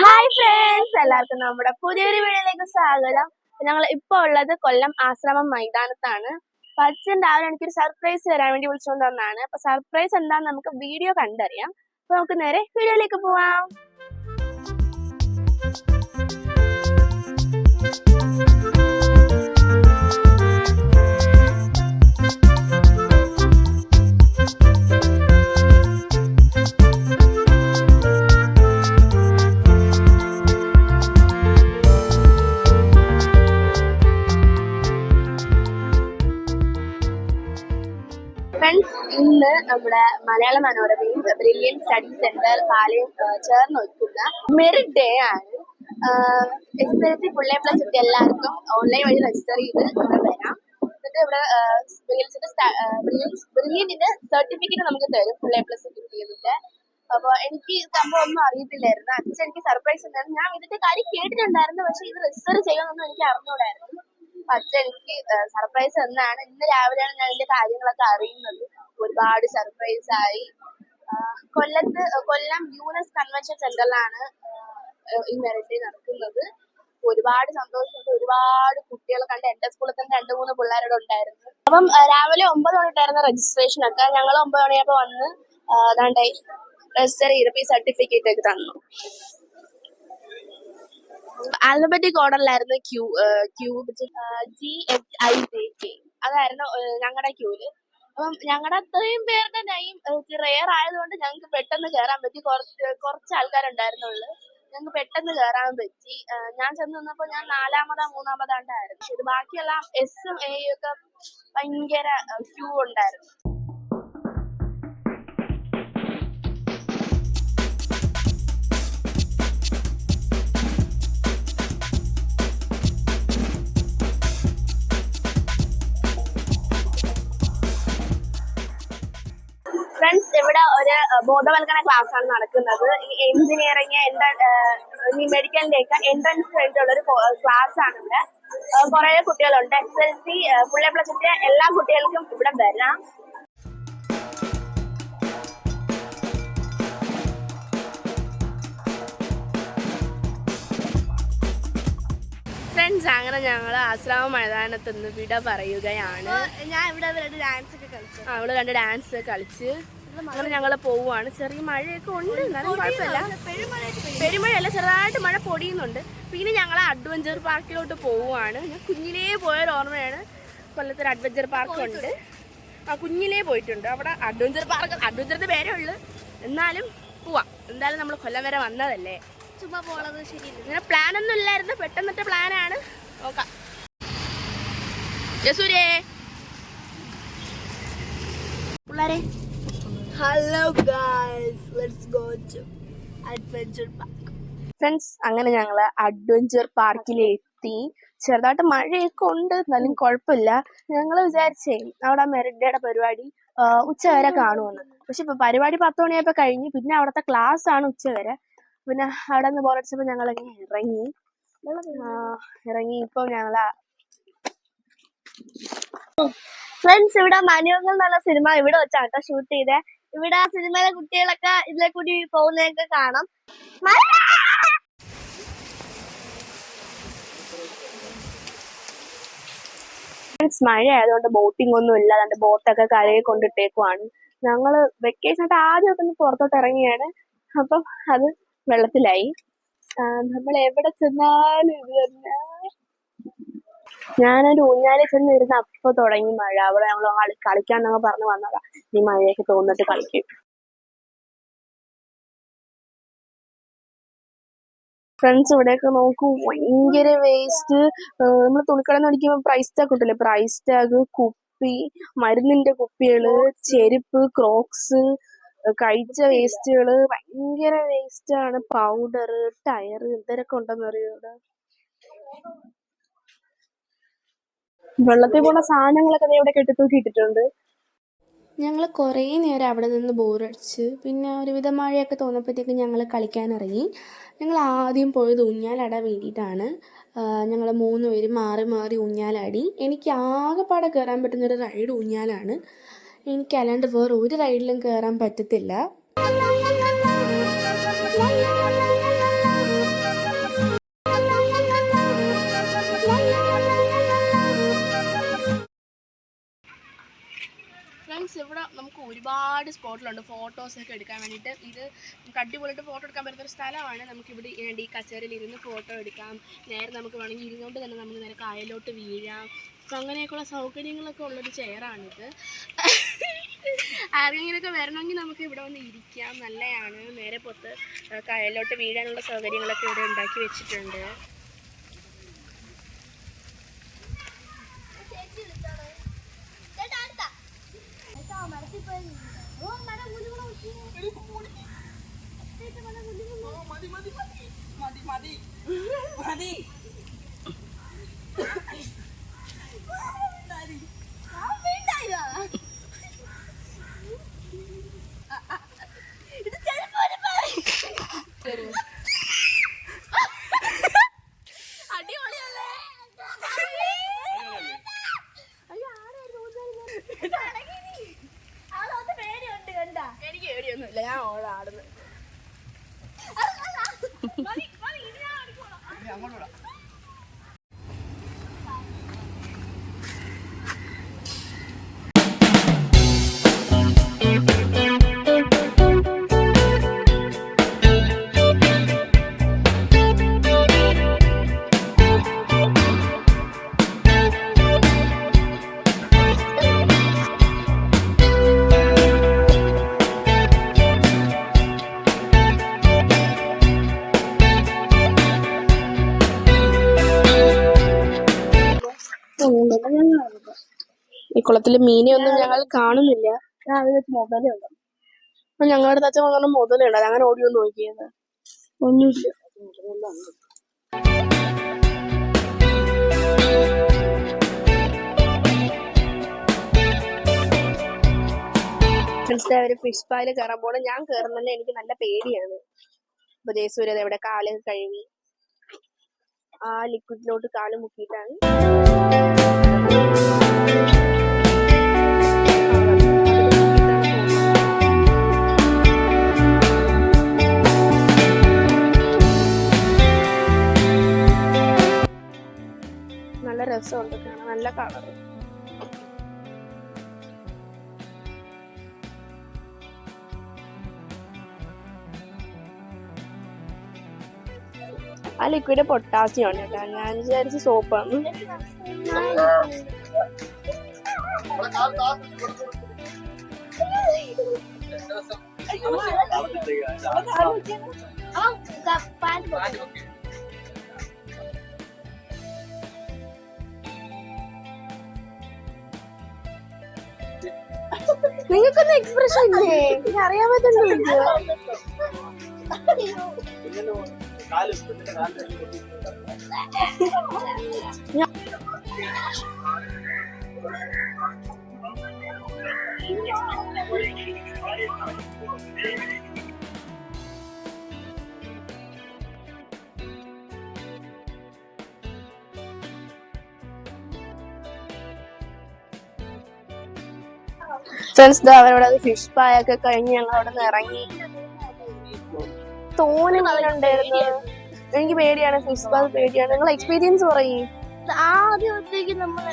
Hi friends എല്ലാവർക്കും നമ്മുടെ പുതിയൊരു വീഡിയോയിലേക്ക് സ്വാഗതം. ഞങ്ങൾ ഇപ്പൊ ഉള്ളത് കൊല്ലം ആശ്രമം മൈതാനത്താണ്. അപ്പൊ അച്ഛൻ രാവിലെ എനിക്കൊരു സർപ്രൈസ് തരാൻ വേണ്ടി വിളിച്ചുകൊണ്ട് വന്നതാണ്. അപ്പൊ സർപ്രൈസ് എന്താന്ന് നമുക്ക് വീഡിയോ കണ്ടറിയാം. അപ്പൊ നമുക്ക് നേരെ വീഡിയോയിലേക്ക് പോവാം. മലയാള മനോരമയും ബ്രില്യൻ സ്റ്റഡി സെന്റർ പാലയും ആ, ചേർന്ന് ഒരുക്കുന്ന മെറിറ്റ് ഡേ ആണ്. S L C A plus കിട്ടിയ എല്ലാവർക്കും ഓൺലൈൻ വഴി രജിസ്റ്റർ ചെയ്ത് ഇവിടെ വരാം. എന്നിട്ട് ഇവിടെ ബ്രില്യൻസിന്റെ സർട്ടിഫിക്കറ്റ് നമുക്ക് തരും. എ പ്ലസ് കിട്ടിയതിന്റെ. അപ്പൊ എനിക്ക് സംഭവം ഒന്നും അറിയത്തില്ലായിരുന്നു. അച്ഛൻ എനിക്ക് സർപ്രൈസ് ഉണ്ടായിരുന്നു. ഞാൻ ഇതിന്റെ കാര്യം കേട്ടിട്ടുണ്ടായിരുന്നു. പക്ഷെ ഇത് രജിസ്റ്റർ ചെയ്യുമെന്നൊന്നും എനിക്ക് അറിഞ്ഞൂടായിരുന്നു അച്ഛൻ എനിക്ക് സർപ്രൈസ് എന്നാണ് ഇന്ന് രാവിലെയാണ് ഞാൻ ഇതിന്റെ കാര്യങ്ങളൊക്കെ അറിയുന്നത്. ഒരുപാട് സർപ്രൈസ് ആയി. കൊല്ലത്ത് കൊല്ലം യൂനസ് കൺവെൻഷൻ സെന്ററിലാണ് ഈ മെറിറ്റ് നടക്കുന്നത്. ഒരുപാട് സന്തോഷമുണ്ട്. ഒരുപാട് കുട്ടികളെ കണ്ട് എന്റെ സ്കൂളിൽ തന്നെ രണ്ട് മൂന്ന് പിള്ളേരോട് ഉണ്ടായിരുന്നു. അപ്പം രാവിലെ ഒമ്പത് മണിട്ടായിരുന്നു രജിസ്ട്രേഷൻ ഒക്കെ. ഞങ്ങൾ ഒമ്പത് മണിയൊക്കെ വന്ന് അതാണ്ട് രജിസ്റ്റർ ചെയ്തപ്പോ ഈ സർട്ടിഫിക്കറ്റ് ഒക്കെ തന്നു. Alphabetic ഓർഡറിലായിരുന്നു queue Q G H I J K അതായിരുന്നു ഞങ്ങളുടെ ക്യൂൽ അപ്പം ഞങ്ങളുടെ അത്രയും പേരുടെ നെയിം റെയർ ആയതുകൊണ്ട് ഞങ്ങൾക്ക് പെട്ടെന്ന് കയറാൻ പറ്റി. കുറച്ച് കുറച്ച് ആൾക്കാരുണ്ടായിരുന്നുള്ളു. ഞങ്ങൾക്ക് പെട്ടെന്ന് കയറാൻ പറ്റി. ഞാൻ ചെന്ന് നിന്നപ്പോൾ ഞാൻ നാലാമതാ മൂന്നാമതാണ്ടായിരുന്നു. പക്ഷെ ഇത് ബാക്കിയെല്ലാം എസും എയും ഒക്കെ ഭയങ്കര ക്യൂ ഉണ്ടായിരുന്നു. ഇവിടെ ഒരു ബോധവൽക്കരണ ക്ലാസ് ആണ് നടക്കുന്നത്. ഈ എഞ്ചിനീയറിംഗ് ഈ മെഡിക്കലിലേക്ക് എൻട്രൻസ് വേണ്ടിയുള്ള ഒരു ക്ലാസ് ആണ് ഇവിടെ കുറെ കുട്ടികളുണ്ട്. S L C full A plus കിട്ടിയ എല്ലാ കുട്ടികൾക്കും ഇവിടെ വരാം. ഫ്രണ്ട്സ് അങ്ങനെ ഞങ്ങൾ ആശ്രാമ മൈതാനത്ത് നിന്ന് വിട പറയുകയാണ്. ഞാൻ ഇവിടെ രണ്ട് ഡാൻസ് ഒക്കെ കളിച്ചു. അവൾ രണ്ട് ഡാൻസ് കളിച്ച്. അങ്ങനെ ഞങ്ങൾ പോവുകയാണ്. ചെറിയ മഴയൊക്കെ ഉണ്ട്. എന്നാലും കുഴപ്പമില്ല. പെരുമഴയല്ല ചെറുതായിട്ട് മഴ പൊടിയുന്നുണ്ട്. പിന്നെ ഞങ്ങൾ അഡ്വഞ്ചർ പാർക്കിലോട്ട് പോവുകയാണ്. ഞാൻ കുഞ്ഞിലേ പോയൊരു ഓർമ്മയാണ്. കൊല്ലത്തൊരു അഡ്വഞ്ചർ പാർക്ക് ഉണ്ട്. ആ കുഞ്ഞിലേ പോയിട്ടുണ്ട്. അവിടെ അഡ്വഞ്ചർ പാർക്ക് അഡ്വഞ്ചറിന്റെ പേരേ ഉള്ളൂ. എന്നാലും പോവാം. എന്തായാലും നമ്മൾ കൊല്ലം വരെ വന്നതല്ലേ. ചുമ്മാ പോണത് ശരിയില്ല. ഇങ്ങനെ പ്ലാൻ ഒന്നും ഇല്ലായിരുന്നു. പെട്ടെന്നിട്ട പ്ലാനാണ്. നോക്കാം. യസൂരേ പിള്ളേരെ hello guys let's go to adventure park friends അങ്ങനെ ഞങ്ങൾ അഡ്വഞ്ചർ പാർക്കിലെത്തി ചെറുതായിട്ട് മഴയൊക്കെ ഉണ്ട് എന്നാലും കുഴപ്പമില്ല. ഞങ്ങൾ വിചാരിച്ചേ അവിടെ മെറിഡേയുടെ ഡേയുടെ പരിപാടി ഉച്ച വരെ കാണുമെന്ന്. പക്ഷെ ഇപ്പൊ പരിപാടി പത്ത് മണിയായപ്പോ കഴിഞ്ഞു പിന്നെ അവിടുത്തെ ക്ലാസ് ആണ് ഉച്ച വരെ. പിന്നെ അവിടെ നിന്ന് ബോറടിച്ചപ്പോ ഞങ്ങൾ ഇറങ്ങി. ഇറങ്ങി ഇപ്പൊ ഞങ്ങൾ ഫ്രണ്ട്സ് ഇവിടെ മനുവങ്ങൾ എന്നുള്ള സിനിമ ഇവിടെ വെച്ചാട്ടോ ഷൂട്ട് ചെയ്തേ. ഇവിടെ സിനിമയിലെ കുട്ടികളൊക്കെ ഇതിലെ കൂടി പോകുന്നതൊക്കെ കാണാം. മഴ! ആയതുകൊണ്ട് ബോട്ടിംഗ് ഒന്നും ഇല്ല. അതുകൊണ്ട് ബോട്ടൊക്കെ കരയെ കൊണ്ടിട്ടേക്കുവാണ്. ഞങ്ങൾ വെക്കേഷൻ ആയിട്ട് ആദ്യമൊക്കെ ഒന്ന് പുറത്തോട്ട് ഇറങ്ങിയാണ്. അപ്പം അത് വെള്ളത്തിലായി. നമ്മൾ എവിടെ ചെന്നാലും ഞാനൊരു ഊഞ്ഞാലിൽ ചെന്നിരുന്ന അപ്പൊ തുടങ്ങി മഴ. അവിടെ ഞങ്ങൾ കളി കളിക്കാന്നൊക്കെ പറഞ്ഞു വന്നതാ. ഈ മഴയൊക്കെ തോന്നിട്ട് കളിക്കും. ഫ്രണ്ട്സ് ഇവിടെയൊക്കെ നോക്കൂ ഭയങ്കര വേസ്റ്റ് നമ്മൾ തുണിക്കടന്ന് അടിക്കുമ്പോൾ പ്രൈസ് ടാഗ് കിട്ടില്ലേ പ്രൈസ് ടാഗ് കുപ്പി മരുന്നിന്റെ കുപ്പികൾ ചെരുപ്പ് ക്രോക്സ് കഴിച്ച വേസ്റ്റുകൾ ഭയങ്കര വേസ്റ്റ് ആണ്. പൗഡർ ടയർ എന്തൊക്കെ ഉണ്ടെന്ന് അറിയോ വെള്ളത്തിൽ പോണ സാധനങ്ങളൊക്കെ ഇവിടെ കെട്ടിത്തൂക്കി ഇട്ടിട്ടുണ്ട് ഞങ്ങൾ കുറേ നേരം അവിടെ നിന്ന് ബോറടിച്ച് പിന്നെ ഒരുവിധ മഴയൊക്കെ തോന്നപ്പോഴത്തേക്ക് ഞങ്ങൾ കളിക്കാനിറങ്ങി. ഞങ്ങൾ ആദ്യം പോയത് ഊഞ്ഞാലാടാൻ വേണ്ടിയിട്ടാണ്. ഞങ്ങൾ മൂന്ന് പേര് മാറി മാറി ഊഞ്ഞാലാടി. എനിക്ക് ആകെപ്പാടെ കയറാൻ പറ്റുന്നൊരു റൈഡ് ഊഞ്ഞാലാണ്. എനിക്ക് അല്ലാണ്ട് വേറെ ഒരു റൈഡിലും കയറാൻ പറ്റത്തില്ല. ഒരുപാട് സ്പോട്ടിലുണ്ട്. ഫോട്ടോസൊക്കെ എടുക്കാൻ വേണ്ടിയിട്ട് ഇത് നമുക്ക് അടിപൊളിയായിട്ട് ഫോട്ടോ എടുക്കാൻ പറ്റുന്ന ഒരു സ്ഥലമാണ്. നമുക്ക് ഇവിടെ ഈ കസേരയിൽ ഇരുന്ന് ഫോട്ടോ എടുക്കാം. നേരെ നമുക്ക് വേണമെങ്കിൽ ഇരുന്നുകൊണ്ട് തന്നെ നമുക്ക് നേരെ കായലോട്ട് വീഴാം. അപ്പം അങ്ങനെയൊക്കെയുള്ള സൗകര്യങ്ങളൊക്കെ ഉള്ളൊരു ചെയറാണിത് ആരെങ്കിലൊക്കെ വരണമെങ്കിൽ നമുക്ക് ഇവിടെ വന്ന് ഇരിക്കാം. നല്ലതാണ്. നേരെ പുറത്ത് കായലിലോട്ട് വീഴാനുള്ള സൗകര്യങ്ങളൊക്കെ ഇവിടെ ഉണ്ടാക്കി വെച്ചിട്ടുണ്ട്. mati mati mati mati mati mati ഈ കുളത്തിൽ മീനെയൊന്നും ഞങ്ങൾ കാണുന്നില്ല. മൊബൈലുണ്ട് അപ്പൊ ഞങ്ങളുടെ അച്ഛൻ വന്നു മുതലുണ്ട്. അങ്ങനെ ഓടി ഒന്ന് നോക്കിയത് ഒന്നുമില്ല. മനസ്സിലായ ഒരു ഫിഷ് പാൽ കയറാൻ പോണ. ഞാൻ കയറുന്നതിന് എനിക്ക് നല്ല പേടിയാണ്. അപ്പൊ ജയസൂര്യ എവിടെ കാൽ കഴുകി ആ ലിക്വിഡിലോട്ട് കാൽ മുക്കിയിട്ടാണ്. രസമുണ്ട് കാണാൻ നല്ല കളർ ആ ലിക്വിഡ് പൊട്ടാസ്യം ആണ് കേട്ടോ ഞാൻ വിചാരിച്ച സോപ്പാണ് നിങ്ങൾക്കൊന്നും എക്സ്പ്രഷൻ ഇല്ലേ അറിയാൻ പറ്റുന്നില്ല ഫ്രണ്ട്സ് അവരോട് ഫിഷ് പായ ഒക്കെ കഴിഞ്ഞ് ഞങ്ങൾ അവിടെ നിന്ന് ഇറങ്ങി. തോന്നി അതിലുണ്ടായിരുന്നു എനിക്ക് പേടിയാണ് ഫിഷ് പായ പേടിയാണ്. നിങ്ങൾ എക്സ്പീരിയൻസ് പറയും. ആദ്യത്തേക്ക് നമ്മൾ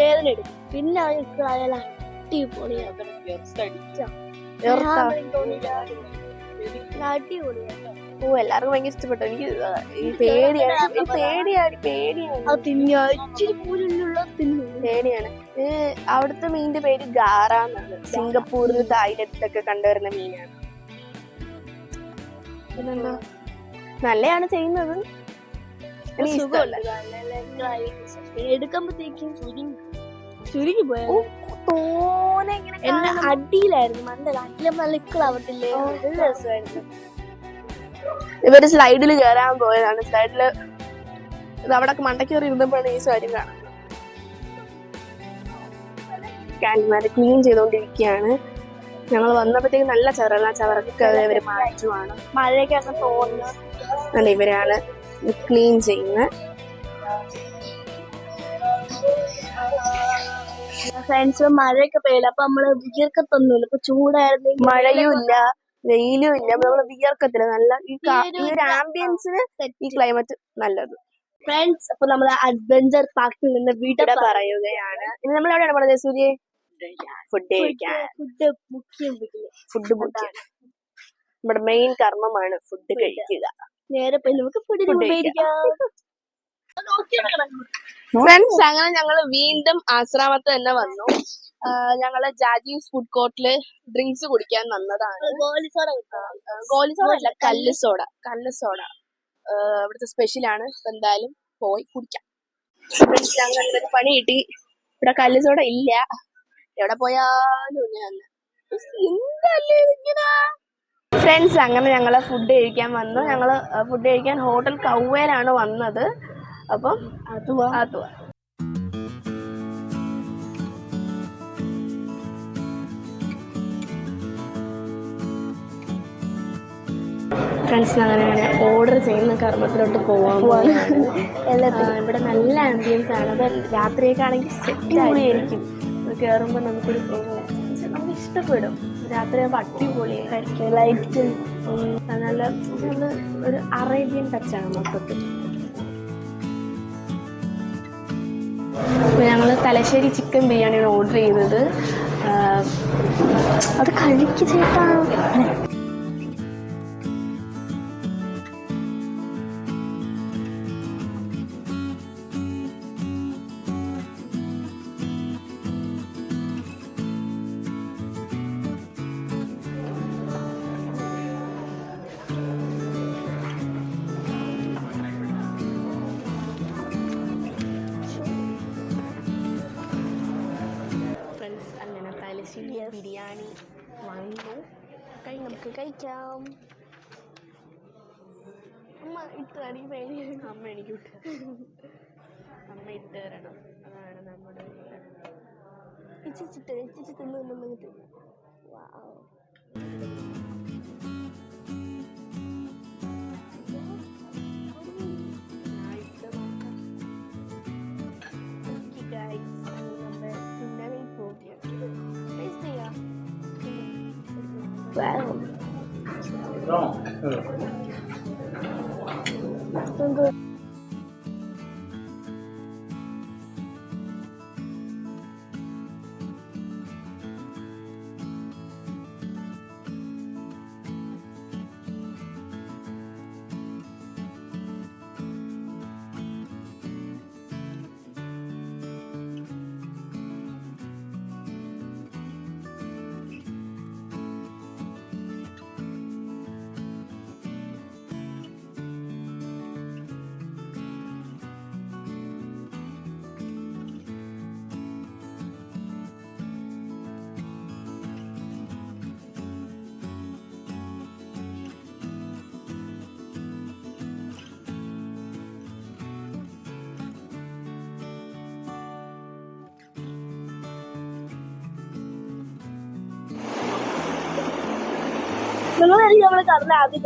വേദന എടുക്കും. പിന്നെ അയാൾ അടിപൊളിയാണ് അടിപൊളിയാണ് ഓ എല്ലാവർക്കും ഭയങ്കര ഇഷ്ടപ്പെട്ടു. എനിക്ക് പേടിയാണ്. പേടിയാണ് പേടിയാണ്. അത് തിന്നാ ഇച്ചിരി പൂലുള്ള തിന്നു പേടിയാണ്. അവിടുത്തെ മീനിന്റെ പേര് ഗാറ എന്നാണ്. സിംഗപ്പൂരിൽ തായ്ലൻഡിലൊക്കെ കണ്ടുവരുന്ന മീനാണ്. പിന്നെന്താ? നല്ലതാണ് ചെയ്യുന്നത്. എടുക്കുമ്പോഴത്തേക്കും ചുരുങ്ങി പോയ. തോനെ ഇങ്ങനെ അടിയിലായിരുന്നു. മണ്ടല അടിയിലും നല്ല ഇക്കളാവത്തില്ലേ നല്ല രസമായിരുന്നു. ഇവർ സ്ലൈഡിൽ കയറാൻ പോയതാണ്. സ്ലൈഡിൽ ഇത് അവിടെ മണ്ടയ്ക്ക് കയറി ഇരുന്നപ്പോഴാണ് ഈ കാര്യം കാണുന്നത്. കാൻമാര് ക്ലീൻ ചെയ്തുകൊണ്ടിരിക്കുകയാണ് ഞങ്ങൾ വന്നപ്പോഴത്തേക്ക് നല്ല ചവറല്ല ചവറൊക്കെ ഇവർ മാറ്റുവാണ് മഴയൊക്കെ തോന്നുന്നു. അല്ല ഇവരാണ് ക്ലീൻ ചെയ്യുന്നത്. ഫ്രണ്ട്സ് മഴയൊക്കെ പെയ്യില്ല അപ്പൊ നമ്മൾ വിയർക്കത്തൊന്നുമില്ല. ഇപ്പൊ ചൂടായിരുന്നു. മഴയും ഇല്ല വെയിലും ഇല്ല. നമ്മൾ വിയർക്കത്തില്ല. നല്ല ഈ ഒരു ആംബിയൻസിന് ഈ ക്ലൈമറ്റ് നല്ലത്. ഫ്രണ്ട്സ് അപ്പൊ നമ്മൾ അഡ്വഞ്ചർ പാർക്കിൽ നിന്ന് വീട്ടിൽ പറയുകയാണ്. ഇനി നമ്മൾ എവിടെയാണ് പറഞ്ഞത് സൂര്യ? ഫുഡ് കഴിക്കാൻ ഫുഡ് മുഖ്യം നമ്മുടെ മെയിൻ കർമ്മമാണ് ഫുഡ് കഴിക്കുക. നേരെ പോയി നമുക്ക് ഫുഡ് ഫ്രണ്ട്സ് അങ്ങനെ ഞങ്ങൾ വീണ്ടും ആശ്രാമത്ത് തന്നെ വന്നു. ഞങ്ങൾ ജാജീസ് ഫുഡ് കോർട്ടിൽ ഡ്രിങ്ക്സ് കുടിക്കാൻ വന്നതാണ്. ഗോലി സോഡ അല്ല കല്ല് സോഡ കല്ല് സോഡ. ഇവിടുത്തെ സ്പെഷ്യൽ ആണ്. ഇപ്പൊ എന്തായാലും പോയി കുടിക്കാം. ഞങ്ങൾ ഒരു പണി കിട്ടി. ഇവിടെ കല്ല് സോഡ ഇല്ല. എവിടെ പോയാലും ഞാൻ എന്തല്ലേ ഇങ്ങനെ ഫ്രണ്ട്സ് അങ്ങനെ ഞങ്ങൾ ഫുഡ് കഴിക്കാൻ വന്നു. ഞങ്ങൾ ഫുഡ് കഴിക്കാൻ ഹോട്ടൽ കൗവേലാണ് വന്നത്. അപ്പം അതുവാ. അതുവാ. ഫ്രണ്ട്സ് അങ്ങനെ അങ്ങനെ ഓർഡർ ചെയ്യുന്ന കർമ്മത്തിലോട്ട് പോവാൻ പോവാണ്. ഇവിടെ നല്ല ആംബിയൻസ് ആണ്. അത് രാത്രിയൊക്കെ ആണെങ്കിൽ സെറ്റ് ആയിരിക്കും കയറുമ്പോൾ നമുക്കൊരു നമുക്ക് ഇഷ്ടപ്പെടും. രാത്രി ആകുമ്പോൾ അടിപൊളിയായിരിക്കും. ലൈറ്റ് നല്ല ഒരു അറേബ്യൻ ടച്ചാണ് മൊത്തത്തിൽ. അപ്പോൾ ഞങ്ങൾ തലശ്ശേരി ചിക്കൻ ബിരിയാണിയാണ് ഓർഡർ ചെയ്തത്. അത് കഴിക്ക് ചേട്ടാ. നമുക്ക് കഴിക്കാം. അമ്മ ഇട്ടാണെങ്കിൽ പേടി അമ്മ എനിക്ക് വിട്ടു അമ്മ ഇട്ട് തരണം. അതാണ് നമ്മുടെ ഇച്ചിച്ചിട്ട് ഇച്ചിച്ച് തിന്ന് തിന്നിട്ട് Wow. 응. 그 നിങ്ങളായിരിക്കും നമ്മളെ കടലിൽ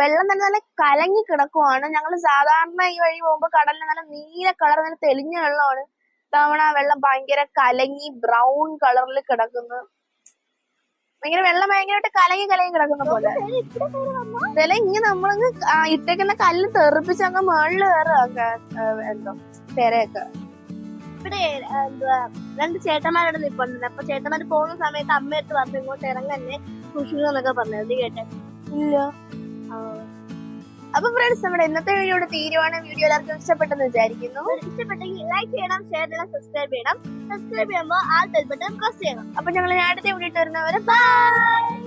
വെള്ളം തന്നെ നല്ല കലങ്ങി കിടക്കുവാണ്. ഞങ്ങൾ സാധാരണ ഈ വഴി പോകുമ്പോ കടലിൽ നല്ല നീല കളർ നല്ല തെളിഞ്ഞ വെള്ളമാണ്. തവണ വെള്ളം ഭയങ്കര കലങ്ങി ബ്രൗൺ കളറിൽ കിടക്കുന്നു. ഭയങ്കര വെള്ളം ഭയങ്കരമായിട്ട് കലങ്ങി കലങ്ങി കിടക്കുന്ന പോലെ. വില ഇങ്ങനെ നമ്മളങ്ങ് ഇട്ടേക്കുന്ന കല്ല് തെറിപ്പിച്ച് അങ്ങ് മുകളിൽ കയറുക എന്തോ പെരയൊക്കെ. ഇവിടെ എന്തുവാ രണ്ട് ചേട്ടന്മാരുടെ നിൽപ്പുണ്ട് അപ്പൊ ചേട്ടന്മാര് പോകുന്ന സമയത്ത് അമ്മയടുത്ത് പറഞ്ഞു ഇങ്ങോട്ട് ഇറങ്ങന്നെ സൂക്ഷിക്കുക എന്നൊക്കെ പറഞ്ഞു. നീ കേട്ടെ. ഇല്ല. അപ്പൊ ഫ്രണ്ട്സ് നമ്മുടെ ഇന്നത്തെ വീഡിയോയുടെ തീരുവാണ്. വീഡിയോ എല്ലാവർക്കും ഇഷ്ടപ്പെട്ടെന്ന് വിചാരിക്കുന്നു. ഇഷ്ടപ്പെട്ടെങ്കിൽ ലൈക്ക് ചെയ്യണം ഷെയർ ചെയ്യണം സബ്സ്ക്രൈബ് ചെയ്യണം. സബ്സ്ക്രൈബ് ചെയ്യുമ്പോൾ ആ ബെൽ ബട്ടൺ പ്രസ് ചെയ്യണം. അപ്പൊ ഞങ്ങൾ അടുത്ത വീഡിയോ വരുന്നവരെ ബൈ